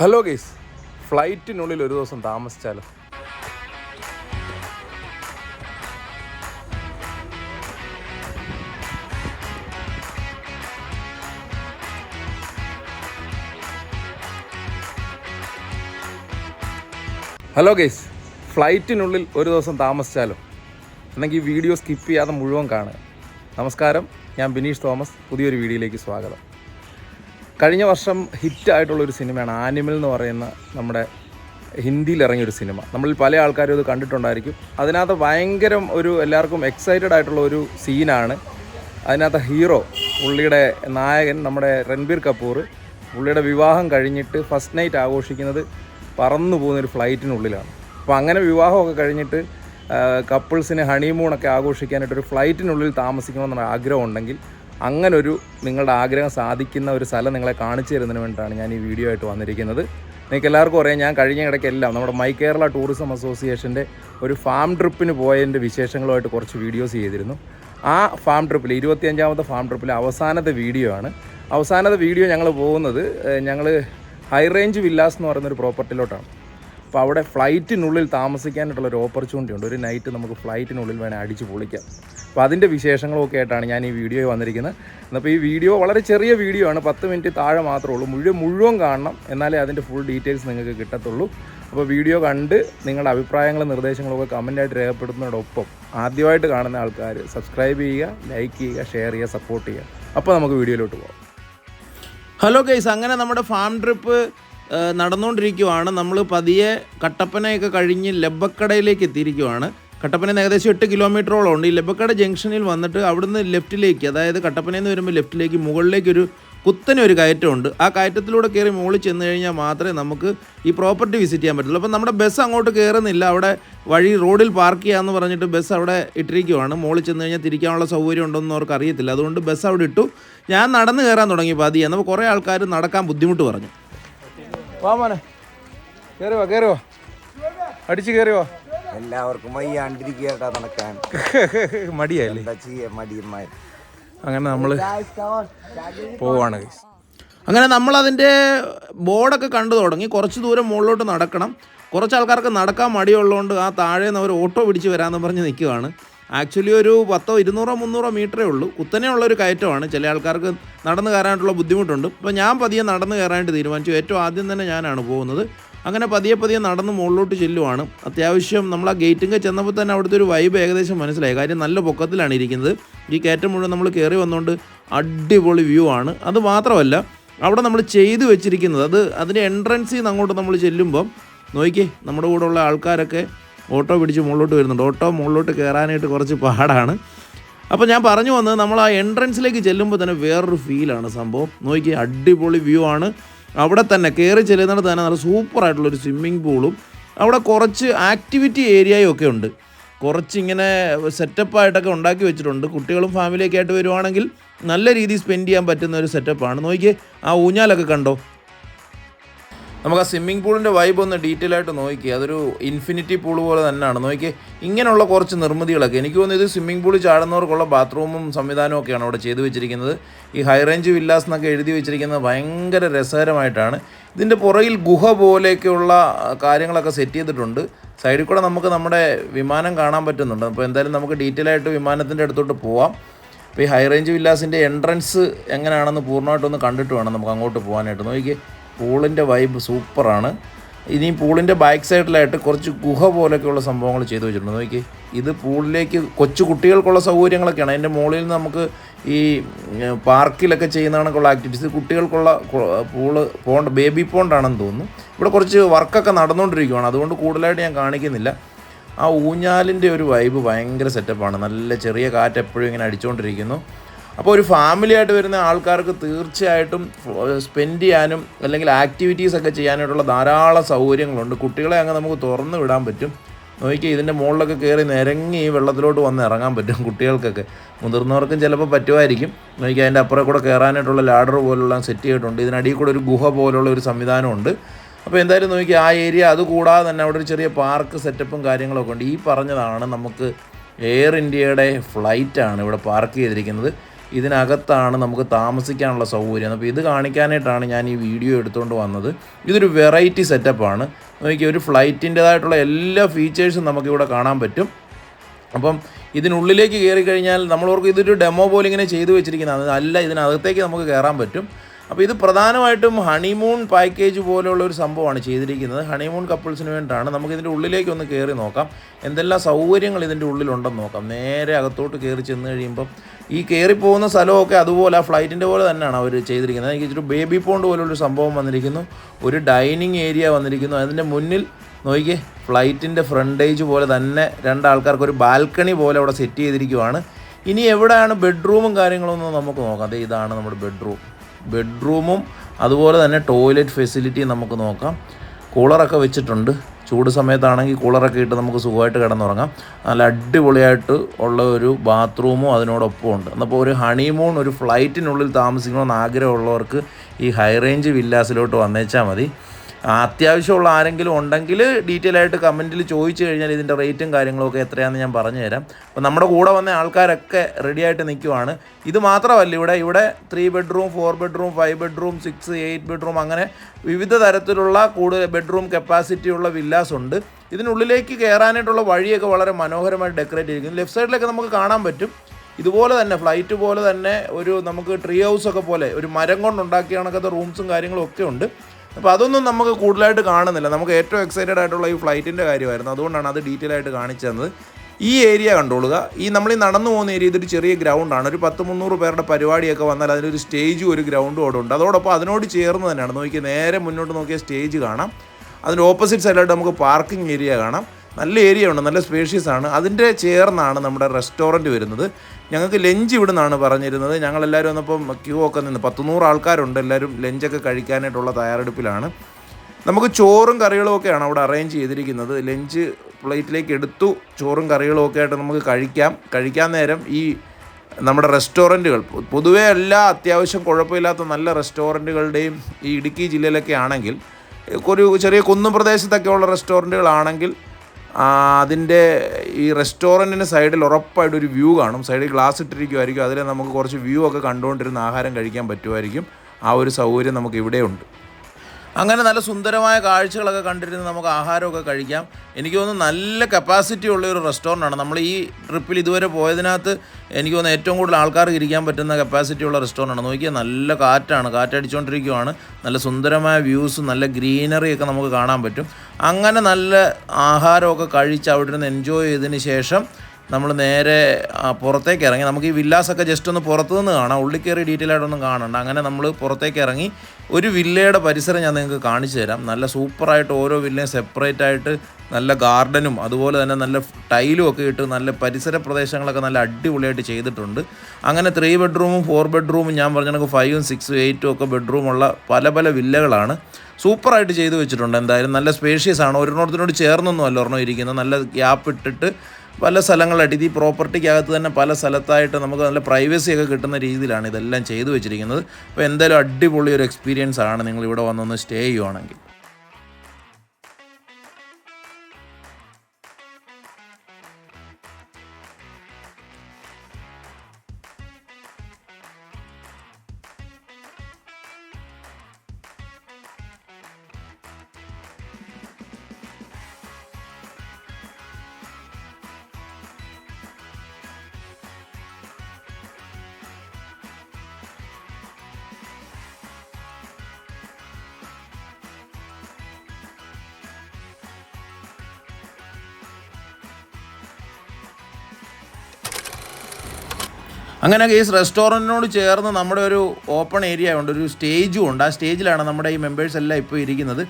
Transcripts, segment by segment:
Hello guys ഫ്ലൈറ്റിനുള്ളിൽ ഒരു ദിവസം താമസിച്ചാലോ? Hello guys ഫ്ലൈറ്റിനുള്ളിൽ ഒരു ദിവസം താമസിച്ചാലോ? എന്നെങ്കിൽ ഈ വീഡിയോ സ്കിപ്പ് ചെയ്യാതെ മുഴുവൻ കാണുക. നമസ്കാരം. ഞാൻ ബിനീഷ് തോമസ്. പുതിയൊരു വീഡിയോയിലേക്ക് സ്വാഗതം. കഴിഞ്ഞ വർഷം ഹിറ്റായിട്ടുള്ളൊരു സിനിമയാണ് ആനിമൽ എന്ന് പറയുന്ന നമ്മുടെ ഹിന്ദിയിൽ ഇറങ്ങിയൊരു സിനിമ. നമ്മളിൽ പല ആൾക്കാരും ഇത് കണ്ടിട്ടുണ്ടായിരിക്കും. അതിനകത്ത് ഭയങ്കരം ഒരു എല്ലാവർക്കും എക്സൈറ്റഡ് ആയിട്ടുള്ള ഒരു സീനാണ് അതിനകത്ത് ഹീറോ പുള്ളിയുടെ നായകൻ നമ്മുടെ രൺബീർ കപൂർ പുള്ളിയുടെ വിവാഹം കഴിഞ്ഞിട്ട് ഫസ്റ്റ് നൈറ്റ് ആഘോഷിക്കുന്നത് പറന്നു പോകുന്നൊരു ഫ്ലൈറ്റിനുള്ളിലാണ് അപ്പോൾ അങ്ങനെ വിവാഹമൊക്കെ കഴിഞ്ഞിട്ട് കപ്പിൾസിന് ഹണിമൂണൊക്കെ ആഘോഷിക്കാനായിട്ട് ഒരു ഫ്ലൈറ്റിനുള്ളിൽ താമസിക്കണമെന്നുള്ള ആഗ്രഹം ഉണ്ടെങ്കിൽ അങ്ങനൊരു നിങ്ങളുടെ ആഗ്രഹം സാധിക്കുന്ന ഒരു സ്ഥലം നിങ്ങളെ കാണിച്ചു തരുന്നതിന് വേണ്ടിയിട്ടാണ് ഞാൻ ഈ വീഡിയോ ആയിട്ട് വന്നിരിക്കുന്നത്. നിങ്ങൾക്ക് എല്ലാവർക്കും അറിയാം ഞാൻ കഴിഞ്ഞ ഇടയ്ക്കെല്ലാം നമ്മുടെ മൈ കേരള ടൂറിസം അസോസിയേഷന്റെ ഒരു ഫാം ട്രിപ്പിന് പോയതിന്റെ വിശേഷങ്ങളുമായിട്ട് കുറച്ച് വീഡിയോസ് ചെയ്തിരുന്നു. ആ ഫാം ട്രിപ്പിൽ ഇരുപത്തിയഞ്ചാമത്തെ ഫാം ട്രിപ്പിലെ അവസാനത്തെ വീഡിയോ ആണ്. അവസാനത്തെ വീഡിയോ ഞങ്ങൾ പോകുന്നത് ഞങ്ങൾ ഹൈ റേഞ്ച് വില്ലാസ് എന്ന് പറയുന്നൊരു പ്രോപ്പർട്ടിയിലോട്ടാണ് അപ്പോൾ അവിടെ ഫ്ലൈറ്റിനുള്ളിൽ താമസിക്കാനായിട്ടുള്ള ഒരു ഓപ്പർച്യൂണിറ്റി ഉണ്ട്. ഒരു നൈറ്റ് നമുക്ക് ഫ്ലൈറ്റിനുള്ളിൽ വേണേൽ അടിച്ച് പൊളിക്കാം. അപ്പോൾ അതിന്റെ വിശേഷങ്ങളൊക്കെ ആയിട്ടാണ് ഞാൻ ഈ വീഡിയോ വന്നിരിക്കുന്നത്. അപ്പോൾ ഈ വീഡിയോ വളരെ ചെറിയ വീഡിയോ ആണ്. പത്ത് മിനിറ്റ് താഴെ മാത്രമേ ഉള്ളൂ. മുഴുവൻ മുഴുവൻ കാണണം. എന്നാലേ അതിന്റെ ഫുൾ ഡീറ്റെയിൽസ് നിങ്ങൾക്ക് കിട്ടത്തുള്ളൂ. അപ്പോൾ വീഡിയോ കണ്ട് നിങ്ങളുടെ അഭിപ്രായങ്ങളും നിർദ്ദേശങ്ങളൊക്കെ കമന്റായിട്ട് രേഖപ്പെടുത്തുന്നതോടൊപ്പം ആദ്യമായിട്ട് കാണുന്ന ആൾക്കാർ സബ്സ്ക്രൈബ് ചെയ്യുക ലൈക്ക് ചെയ്യുക ഷെയർ ചെയ്യുക സപ്പോർട്ട് ചെയ്യുക. അപ്പോൾ നമുക്ക് വീഡിയോയിലോട്ട് പോകാം ഹലോ ഗൈസ് അങ്ങനെ നമ്മുടെ ഫാം ട്രിപ്പ് നടന്നുകൊണ്ടിരിക്കുവാണ് നമ്മൾ പതിയെ കട്ടപ്പനയൊക്കെ കഴിഞ്ഞ് ലബ്ബക്കടയിലേക്ക് എത്തിയിരിക്കുവാണ്. കട്ടപ്പനയിൽ നിന്ന് ഏകദേശം എട്ട് കിലോമീറ്ററോളം ഉണ്ട്. ഈ ലബ്ബക്കട ജംഗ്ഷനിൽ വന്നിട്ട് അവിടുന്ന് ലെഫ്റ്റിലേക്ക് അതായത് കട്ടപ്പനയിൽ നിന്ന് വരുമ്പോൾ ലെഫ്റ്റിലേക്ക് മുകളിലേക്ക് ഒരു കുത്തനെ ഒരു കയറ്റമുണ്ട്. ആ കയറ്റത്തിലൂടെ കയറി മുകളിൽ ചെന്ന് കഴിഞ്ഞാൽ മാത്രമേ നമുക്ക് ഈ പ്രോപ്പർട്ടി വിസിറ്റ് ചെയ്യാൻ പറ്റുള്ളൂ. അപ്പോൾ നമ്മുടെ ബസ് അങ്ങോട്ട് കയറുന്നില്ല. അവിടെ വഴി റോഡിൽ പാർക്ക് ചെയ്യാമെന്ന് പറഞ്ഞിട്ട് ബസ് അവിടെ ഇട്ടിരിക്കുവാണ്. മുകളിൽ ചെന്ന് കഴിഞ്ഞാൽ തിരിക്കാനുള്ള സൗകര്യം ഉണ്ടോയെന്ന് അവർക്ക് അറിയത്തില്ല. അതുകൊണ്ട് ബസ് അവിടെ ഇട്ടു. ഞാൻ നടന്ന് കയറാൻ തുടങ്ങി പതിയെ അപ്പോൾ കുറേ ആൾക്കാർ നടക്കാൻ ബുദ്ധിമുട്ട് പറഞ്ഞു. വാ മോനെ. കയറി വാ. അടിച്ച് കയറി വാ. എല്ലാവർക്കും വയ്യാണ്ടിരിക്കട്ടാ നടക്കാൻ. മടിയല്ലേ എന്താ ചെയ്യ? മടിയന്മാർ അങ്ങനെ നമ്മൾ പോവാണ്. അങ്ങനെ നമ്മൾ അതിന്റെ ബോർഡൊക്കെ കണ്ടു തുടങ്ങി. കുറച്ച് ദൂരം മുകളിലോട്ട് നടക്കണം. കുറച്ച് ആൾക്കാർക്ക് നടക്കാൻ മടിയുള്ളതുകൊണ്ട് ആ താഴെ നിന്ന് അവർ ഓട്ടോ പിടിച്ച് വരാമെന്ന് പറഞ്ഞ് നിൽക്കുകയാണ് ആക്ച്വലി ഒരു പത്തോ ഇരുന്നൂറോ മുന്നൂറോ മീറ്ററേ ഉള്ളൂ. കുത്തനെയുള്ള ഒരു കയറ്റമാണ്. ചില ആൾക്കാർക്ക് നടന്നു കയറാനായിട്ടുള്ള ബുദ്ധിമുട്ടുണ്ട്. അപ്പോൾ ഞാൻ പതിയെ നടന്നു കയറാനായിട്ട് തീരുമാനിച്ചു. ഏറ്റവും ആദ്യം തന്നെ ഞാനാണ് പോകുന്നത്. അങ്ങനെ പതിയെ പതിയെ നടന്ന് മുകളിലോട്ട് ചെല്ലുവാണ്. അത്യാവശ്യം നമ്മൾ ആ ഗേറ്റിംഗ് ചെന്നപ്പോൾ തന്നെ അവിടുത്തെ ഒരു വൈബ് ഏകദേശം മനസ്സിലായി. കാര്യം നല്ല പൊക്കത്തിലാണ് ഇരിക്കുന്നത്. ഈ കയറ്റം മുഴുവൻ നമ്മൾ കയറി വന്നുകൊണ്ട് അടിപൊളി വ്യൂ ആണ്. അത് മാത്രമല്ല അവിടെ നമ്മൾ ചെയ്തു വെച്ചിരിക്കുന്നത് അത് അതിന്റെ എൻട്രൻസിൽ നിന്ന് അങ്ങോട്ട് നമ്മൾ ചെല്ലുമ്പം നോക്കി നമ്മുടെ കൂടെ ഉള്ള ആൾക്കാരൊക്കെ ഓട്ടോ പിടിച്ച് മുകളിലോട്ട് വരുന്നുണ്ട്. ഓട്ടോ മുകളിലോട്ട് കയറാനായിട്ട് കുറച്ച് പാടാണ്. അപ്പോൾ ഞാൻ പറഞ്ഞു വന്നത് നമ്മൾ ആ എൻട്രൻസിലേക്ക് ചെല്ലുമ്പോൾ തന്നെ വേറൊരു ഫീലാണ് സംഭവം. നോക്കി അടിപൊളി വ്യൂ ആണ്. അവിടെ തന്നെ കയറി ചെല്ലുന്നിടത്ത് തന്നെ നല്ല സൂപ്പറായിട്ടുള്ളൊരു സ്വിമ്മിംഗ് പൂളും അവിടെ കുറച്ച് ആക്ടിവിറ്റി ഏരിയയും ഒക്കെ ഉണ്ട്. കുറച്ച് ഇങ്ങനെ സെറ്റപ്പായിട്ടൊക്കെ ഉണ്ടാക്കി വെച്ചിട്ടുണ്ട്. കുട്ടികളും ഫാമിലിയൊക്കെ ആയിട്ട് വരുവാണെങ്കിൽ നല്ല രീതിയിൽ സ്പെൻഡ് ചെയ്യാൻ പറ്റുന്ന ഒരു സെറ്റപ്പാണ് നോക്കിയേ ആ ഊഞ്ഞാലൊക്കെ കണ്ടോ? നമുക്ക് ആ സ്വിമ്മിംഗ് പൂളിന്റെ വൈബ് ഒന്ന് ഡീറ്റെയിൽ ആയിട്ട് നോക്കി. അതൊരു ഇൻഫിനിറ്റി പൂൾ പോലെ തന്നെയാണ്. നോക്കി ഇങ്ങനെയുള്ള കുറച്ച് നിർമ്മിതികളൊക്കെ. എനിക്ക് തോന്നുന്നു ഇത് സ്വിമ്മിംഗ് പൂളിൽ ചാടുന്നവർക്കുള്ള ബാത്റൂമും സംവിധാനവും ഒക്കെയാണ് അവിടെ ചെയ്തു വെച്ചിരിക്കുന്നത്. ഈ ഹൈ റേഞ്ച് വില്ലാസ് എന്നൊക്കെ എഴുതി വെച്ചിരിക്കുന്നത് ഭയങ്കര രസകരമായിട്ടാണ്. ഇതിന്റെ പുറകിൽ ഗുഹ പോലെയൊക്കെയുള്ള കാര്യങ്ങളൊക്കെ സെറ്റ് ചെയ്തിട്ടുണ്ട്. സൈഡിൽ കൂടെ നമുക്ക് നമ്മുടെ വിമാനം കാണാൻ പറ്റുന്നുണ്ട്. അപ്പോൾ എന്തായാലും നമുക്ക് ഡീറ്റെയിൽ ആയിട്ട് വിമാനത്തിന്റെ അടുത്തോട്ട് പോവാം. അപ്പോൾ ഈ ഹൈ റേഞ്ച് വില്ലാസിന്റെ എൻട്രൻസ് എങ്ങനെയാണെന്ന് പൂർണമായിട്ടൊന്ന് കണ്ടിട്ട് വേണം നമുക്ക് അങ്ങോട്ട് പോകാനായിട്ട്. നോക്കിയേ പൂളിന്റെ വൈബ് സൂപ്പറാണ്. ഇനി പൂളിന്റെ ബാക്ക് സൈഡിലായിട്ട് കുറച്ച് ഗുഹ പോലെയൊക്കെയുള്ള സംഭവങ്ങൾ ചെയ്തു വെച്ചിട്ടുണ്ട്. നോക്കി ഇത് പൂളിലേക്ക് കൊച്ചു കുട്ടികൾക്കുള്ള സൗകര്യങ്ങളൊക്കെയാണ്. അതിന്റെ മുകളിൽ നിന്ന് നമുക്ക് ഈ പാർക്കിലൊക്കെ ചെയ്യുന്ന കണക്കുള്ള ആക്ടിവിറ്റീസ് കുട്ടികൾക്കുള്ള പൂൾ പോണ്ട് ബേബി പോണ്ടാണെന്ന് തോന്നുന്നു. ഇവിടെ കുറച്ച് വർക്കൊക്കെ നടന്നുകൊണ്ടിരിക്കുകയാണ് അതുകൊണ്ട് കൂടുതലായിട്ട് ഞാൻ കാണിക്കുന്നില്ല. ആ ഊഞ്ഞാലിന്റെ ഒരു വൈബ് ഭയങ്കര സെറ്റപ്പാണ് നല്ല ചെറിയ കാറ്റ് എപ്പോഴും ഇങ്ങനെ അടിച്ചുകൊണ്ടിരിക്കുന്നു. അപ്പോൾ ഒരു ഫാമിലി ആയിട്ട് വരുന്ന ആൾക്കാർക്ക് തീർച്ചയായിട്ടും സ്പെൻഡ് ചെയ്യാനും അല്ലെങ്കിൽ ആക്ടിവിറ്റീസ് ഒക്കെ ചെയ്യാനായിട്ടുള്ള ധാരാളം സൗകര്യങ്ങളുണ്ട്. കുട്ടികളെ അങ്ങ് നമുക്ക് തുറന്ന് വിടാൻ പറ്റും. നോക്കിയാൽ ഇതിന്റെ മുകളിലൊക്കെ കയറി നിരങ്ങി ഈ വെള്ളത്തിലോട്ട് വന്ന് ഇറങ്ങാൻ പറ്റും കുട്ടികൾക്കൊക്കെ. മുതിർന്നവർക്കും ചിലപ്പോൾ പറ്റുമായിരിക്കും. നോക്കിയാൽ അതിന്റെ അപ്പുറം കൂടെ കയറാനായിട്ടുള്ള ലാഡർ പോലുള്ള സെറ്റ് ചെയ്തിട്ടുണ്ട്. ഇതിനടിയിൽ കൂടെ ഒരു ഗുഹ പോലുള്ള ഒരു സംവിധാനമുണ്ട്. അപ്പോൾ എന്തായാലും നോക്കി ആ ഏരിയ അതുകൂടാതെ തന്നെ അവിടെ ഒരു ചെറിയ പാർക്ക് സെറ്റപ്പും കാര്യങ്ങളൊക്കെ ഉണ്ട്. ഈ പറഞ്ഞതാണ് നമുക്ക് എയർ ഇന്ത്യയുടെ ഫ്ലൈറ്റാണ് ഇവിടെ പാർക്ക് ചെയ്തിരിക്കുന്നത്. ഇതിനകത്താണ് നമുക്ക് താമസിക്കാനുള്ള സൗകര്യം. അപ്പോൾ ഇത് കാണിക്കാനായിട്ടാണ് ഞാൻ ഈ വീഡിയോ എടുത്തുകൊണ്ട് വന്നത്. ഇതൊരു വെറൈറ്റി സെറ്റപ്പാണ്. നോക്കി ഒരു ഫ്ലൈറ്റിന്റെതായിട്ടുള്ള എല്ലാ ഫീച്ചേഴ്സും നമുക്കിവിടെ കാണാൻ പറ്റും. അപ്പം ഇതിനുള്ളിലേക്ക് കയറി കഴിഞ്ഞാൽ നമ്മളവർക്ക് ഇതൊരു ഡെമോ പോലെ ഇങ്ങനെ ചെയ്തു വെച്ചിരിക്കുന്നത് അല്ല ഇതിനകത്തേക്ക് നമുക്ക് കയറാൻ പറ്റും. അപ്പോൾ ഇത് പ്രധാനമായിട്ടും ഹണിമൂൺ പാക്കേജ് പോലെയുള്ള ഒരു സംഭവമാണ് ചെയ്തിരിക്കുന്നത്. ഹണിമൂൺ കപ്പിൾസിന് വേണ്ടിയിട്ടാണ്. നമുക്ക് ഇതിന്റെ ഉള്ളിലേക്ക് ഒന്ന് കയറി നോക്കാം. എന്തെല്ലാം സൗകര്യങ്ങൾ ഇതിന്റെ ഉള്ളിലുണ്ടെന്ന് നോക്കാം. നേരെ അകത്തോട്ട് കയറി ചെന്ന് കഴിയുമ്പം ഈ കയറിപ്പോകുന്ന സ്ഥലമൊക്കെ അതുപോലെ ആ ഫ്ലൈറ്റിന്റെ പോലെ തന്നെയാണ് അവർ ചെയ്തിരിക്കുന്നത്. എനിക്ക് ഇച്ചിരി ബേബി പോണ്ട് പോലുള്ളൊരു സംഭവം വന്നിരിക്കുന്നു. ഒരു ഡൈനിങ് ഏരിയ വന്നിരിക്കുന്നു. അതിന്റെ മുന്നിൽ നോക്കിയേ ഫ്ലൈറ്റിന്റെ ഫ്രണ്ടേജ് പോലെ തന്നെ രണ്ടാൾക്കാർക്ക് ഒരു ബാൽക്കണി പോലെ അവിടെ സെറ്റ് ചെയ്തിരിക്കുവാണ്. ഇനി എവിടെയാണ് ബെഡ്റൂമും കാര്യങ്ങളൊന്നും നമുക്ക് നോക്കാം. അതെ ഇതാണ് നമ്മുടെ ബെഡ്റൂം. ബെഡ്റൂമും അതുപോലെ തന്നെ ടോയ്ലറ്റ് ഫെസിലിറ്റി നമുക്ക് നോക്കാം. കൂളറൊക്കെ വെച്ചിട്ടുണ്ട്. ചൂട് സമയത്താണെങ്കിൽ കൂളറൊക്കെ ഇട്ട് നമുക്ക് സുഖമായിട്ട് കിടന്നുറങ്ങാം. നല്ല അടിപൊളിയായിട്ട് ഉള്ള ഒരു ബാത്റൂമും അതിനോടൊപ്പം ഉണ്ട്. എന്നപ്പോൾ ഒരു ഹണിമൂൺ ഒരു ഫ്ലൈറ്റിനുള്ളിൽ താമസിക്കണമെന്ന് ആഗ്രഹമുള്ളവർക്ക് ഈ ഹൈ റേഞ്ച് വില്ലാസിലോട്ട് വന്നേച്ചാൽ മതി. അത്യാവശ്യമുള്ള ആരെങ്കിലും ഉണ്ടെങ്കിൽ ഡീറ്റെയിൽ ആയിട്ട് കമന്റിൽ ചോദിച്ചു കഴിഞ്ഞാൽ ഇതിന്റെ റേറ്റും കാര്യങ്ങളൊക്കെ എത്രയാണെന്ന് ഞാൻ പറഞ്ഞു തരാം അപ്പോൾ നമ്മുടെ കൂടെ വന്ന ആൾക്കാരൊക്കെ റെഡി ആയിട്ട് നിൽക്കുവാണ് ഇത് മാത്രമല്ല ഇവിടെ ഇവിടെ three bedroom four bedroom five bedroom six eight bedroom അങ്ങനെ വിവിധ തരത്തിലുള്ള കൂടുതൽ ബെഡ്റൂം കപ്പാസിറ്റി ഉള്ള വില്ലാസ് ഉണ്ട്. ഇതിനുള്ളിലേക്ക് കയറാനായിട്ടുള്ള വഴിയൊക്കെ വളരെ മനോഹരമായിട്ട് ഡെക്കറേറ്റ് ചെയ്തിരിക്കുന്നു. ലെഫ്റ്റ് സൈഡിലൊക്കെ നമുക്ക് കാണാൻ പറ്റും. ഇതുപോലെ തന്നെ ഫ്ലൈറ്റ് പോലെ തന്നെ ഒരു നമുക്ക് ട്രീ ഹൗസ് ഒക്കെ പോലെ ഒരു മരം കൊണ്ടുണ്ടാക്കിയ കണക്കത്തെ റൂംസും കാര്യങ്ങളും ഒക്കെ ഉണ്ട്. അപ്പോൾ അതൊന്നും നമുക്ക് കൂടുതലായിട്ട് കാണുന്നില്ല. നമുക്ക് ഏറ്റവും എക്സൈറ്റഡ് ആയിട്ടുള്ള ഈ ഫ്ലൈറ്റിന്റെ കാര്യമായിരുന്നു. അതുകൊണ്ടാണ് അത് ഡീറ്റെയിൽ ആയിട്ട് കാണിച്ചു തന്നത്. ഈ ഏരിയ കണ്ടോളുക. ഈ നമ്മൾ ഈ നടന്നു പോകുന്ന ഏരിയ ഇതൊരു ചെറിയ ഗ്രൗണ്ടാണ് ഒരു പത്ത് മുന്നൂറ് പേരുടെ പരിപാടിയൊക്കെ വന്നാൽ അതിനൊരു സ്റ്റേജും ഒരു ഗ്രൗണ്ടും അവിടെ ഉണ്ട്. അതോടൊപ്പം അതിനോട് ചേർന്ന് തന്നെയാണ്. നോക്കി നേരെ മുന്നോട്ട് നോക്കിയ സ്റ്റേജ് കാണാം. അതിന്റെ ഓപ്പോസിറ്റ് സൈഡിലായിട്ട് നമുക്ക് പാർക്കിംഗ് ഏരിയ കാണാം. നല്ല ഏരിയ ഉണ്ട് നല്ല സ്പേഷ്യസ് ആണ്. അതിന്റെ ചേർന്നാണ് നമ്മുടെ റെസ്റ്റോറന്റ് വരുന്നത്. ഞങ്ങൾക്ക് ലഞ്ച് ഇവിടെ നിന്നാണ് പറഞ്ഞിരുന്നത്. ഞങ്ങളെല്ലാവരും വന്നപ്പം ക്യൂ ഒക്കെ നിന്ന് പത്തുനൂറ് ആൾക്കാരുണ്ട്. എല്ലാവരും ലഞ്ചൊക്കെ കഴിക്കാനായിട്ടുള്ള തയ്യാറെടുപ്പിലാണ്. നമുക്ക് ചോറും കറികളും ഒക്കെയാണ് അവിടെ അറേഞ്ച് ചെയ്തിരിക്കുന്നത്. ലഞ്ച് പ്ലേറ്റിലേക്ക് എടുത്തു ചോറും കറികളും ഒക്കെ ആയിട്ട് നമുക്ക് കഴിക്കാം. കഴിക്കാൻ നേരം ഈ നമ്മുടെ റെസ്റ്റോറന്റുകൾ പൊതുവേ എല്ലാ അത്യാവശ്യം കുഴപ്പമില്ലാത്ത നല്ല റെസ്റ്റോറന്റുകളുടെയും ഈ ഇടുക്കി ജില്ലയിലൊക്കെ ആണെങ്കിൽ ഒരു ചെറിയ കുന്നും പ്രദേശത്തൊക്കെയുള്ള റെസ്റ്റോറന്റുകളാണെങ്കിൽ അതിന്റെ ഈ റെസ്റ്റോറന്റിന് സൈഡിൽ ഉറപ്പായിട്ട് ഒരു വ്യൂ കാണും. സൈഡിൽ ഗ്ലാസ് ഇട്ടിരിക്കുമായിരിക്കും അതിൽ നമുക്ക് കുറച്ച് വ്യൂ ഒക്കെ കണ്ടുകൊണ്ടിരുന്ന ആഹാരം കഴിക്കാൻ പറ്റുമായിരിക്കും ആ ഒരു സൗകര്യം നമുക്ക് ഇവിടെയുണ്ട്. അങ്ങനെ നല്ല സുന്ദരമായ കാഴ്ചകളൊക്കെ കണ്ടിരുന്ന് നമുക്ക് ആഹാരമൊക്കെ കഴിക്കാം. എനിക്ക് തോന്നുന്നു നല്ല കപ്പാസിറ്റി ഉള്ള ഒരു റെസ്റ്റോറന്റാണ് നമ്മൾ ഈ ട്രിപ്പിൽ ഇതുവരെ പോയതിനകത്ത് എനിക്ക് തോന്നുന്നു ഏറ്റവും കൂടുതൽ ആൾക്കാർക്ക് ഇരിക്കാൻ പറ്റുന്ന കപ്പാസിറ്റി ഉള്ള റെസ്റ്റോറന്റാണ് നോക്കിയാൽ നല്ല കാറ്റാണ്. കാറ്റടിച്ചുകൊണ്ടിരിക്കുവാണ് നല്ല സുന്ദരമായ വ്യൂസ് നല്ല ഗ്രീനറി ഒക്കെ നമുക്ക് കാണാൻ പറ്റും. അങ്ങനെ നല്ല ആഹാരമൊക്കെ കഴിച്ച് അവിടെ നിന്ന് എൻജോയ് ചെയ്തതിന് ശേഷം നമ്മൾ നേരെ പുറത്തേക്ക് ഇറങ്ങി. നമുക്ക് ഈ വില്ലാസൊക്കെ ജസ്റ്റ് ഒന്ന് പുറത്തു നിന്ന് കാണാം. ഉള്ളിൽ കയറി ഡീറ്റെയിൽ ആയിട്ടൊന്നും കാണണ്ട. അങ്ങനെ നമ്മൾ പുറത്തേക്ക് ഇറങ്ങി. ഒരു വില്ലയുടെ പരിസരം ഞാൻ നിങ്ങൾക്ക് കാണിച്ചു തരാം. നല്ല സൂപ്പറായിട്ട് ഓരോ വില്ലയും സെപ്പറേറ്റ് ആയിട്ട് നല്ല ഗാർഡനും അതുപോലെ തന്നെ നല്ല ടൈലും ഒക്കെ ഇട്ട് നല്ല പരിസര പ്രദേശങ്ങളൊക്കെ നല്ല അടിപൊളിയായിട്ട് ചെയ്തിട്ടുണ്ട്. അങ്ങനെ ത്രീ ബെഡ്റൂമും ഫോർ ബെഡ്റൂമും ഞാൻ പറഞ്ഞ കണക്ക് ഫൈവും സിക്സും എയ്റ്റും ഒക്കെ ബെഡ്റൂമുള്ള പല പല വില്ലകളാണ്. സൂപ്പറായിട്ട് ചെയ്തു വെച്ചിട്ടുണ്ട്. എന്തായാലും നല്ല സ്പേഷ്യസ് ആണ്. ഒരെണ്ണത്തിനോട് ചേർന്നൊന്നും അല്ല ഒരെണ്ണം ഇരിക്കുന്നത്. നല്ല ഗ്യാപ്പ് ഇട്ടിട്ട് പല സ്ഥലങ്ങളായിട്ട് ഇത് ഈ പ്രോപ്പർട്ടിക്കകത്ത് തന്നെ പല സ്ഥലത്തായിട്ട് നമുക്ക് നല്ല പ്രൈവസി ഒക്കെ കിട്ടുന്ന രീതിയിലാണ് ഇതെല്ലാം ചെയ്തു വെച്ചിരിക്കുന്നത്. അപ്പോൾ എന്തായാലും അടിപൊളി ഒരു എക്സ്പീരിയൻസ് ആണ് നിങ്ങൾ ഇവിടെ വന്നൊന്ന് സ്റ്റേ ചെയ്യുവാണെങ്കിൽ. അങ്ങനെ ഈ റെസ്റ്റോറന്റിനോട് ചേർന്ന് നമ്മുടെ ഒരു ഓപ്പൺ ഏരിയ ഉണ്ട് ഒരു സ്റ്റേജും ഉണ്ട്. ആ സ്റ്റേജിലാണ് നമ്മുടെ ഈ മെമ്പേഴ്സ് എല്ലാം ഇപ്പോൾ ഇരിക്കുന്നത്.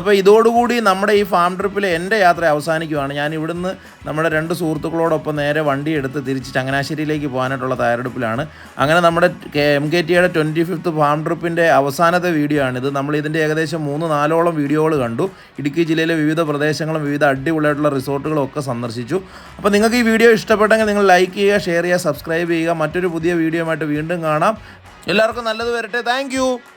അപ്പോൾ ഇതോടുകൂടി നമ്മുടെ ഈ ഫാം ട്രിപ്പിലെ എന്റെ യാത്ര അവസാനിക്കുവാണ്. ഞാൻ ഇവിടുന്ന് നമ്മുടെ രണ്ട് സുഹൃത്തുക്കളോടൊപ്പം നേരെ വണ്ടി എടുത്ത് തിരിച്ച് ചങ്ങനാശ്ശേരിയിലേക്ക് പോകാനായിട്ടുള്ള തയ്യാറെടുപ്പിലാണ്. അങ്ങനെ നമ്മുടെ എം കെ ടിയുടെ ട്വന്റി ഫിഫ്ത്ത് ഫാം ട്രിപ്പിന്റെ അവസാനത്തെ വീഡിയോ ആണിത്. നമ്മൾ ഇതിന്റെ ഏകദേശം മൂന്ന് നാലോളം വീഡിയോകൾ കണ്ടു. ഇടുക്കി ജില്ലയിലെ വിവിധ പ്രദേശങ്ങളും വിവിധ അടിപൊളിയായിട്ടുള്ള റിസോർട്ടുകളും ഒക്കെ സന്ദർശിച്ചു. അപ്പോൾ നിങ്ങൾക്ക് ഈ വീഡിയോ ഇഷ്ടപ്പെട്ടെങ്കിൽ നിങ്ങൾ ലൈക്ക് ചെയ്യുക ഷെയർ ചെയ്യുക സബ്സ്ക്രൈബ് ചെയ്യുക. മറ്റൊരു പുതിയ വീഡിയോ വീണ്ടും കാണാം. എല്ലാവർക്കും നല്ലത് വരട്ടെ. താങ്ക്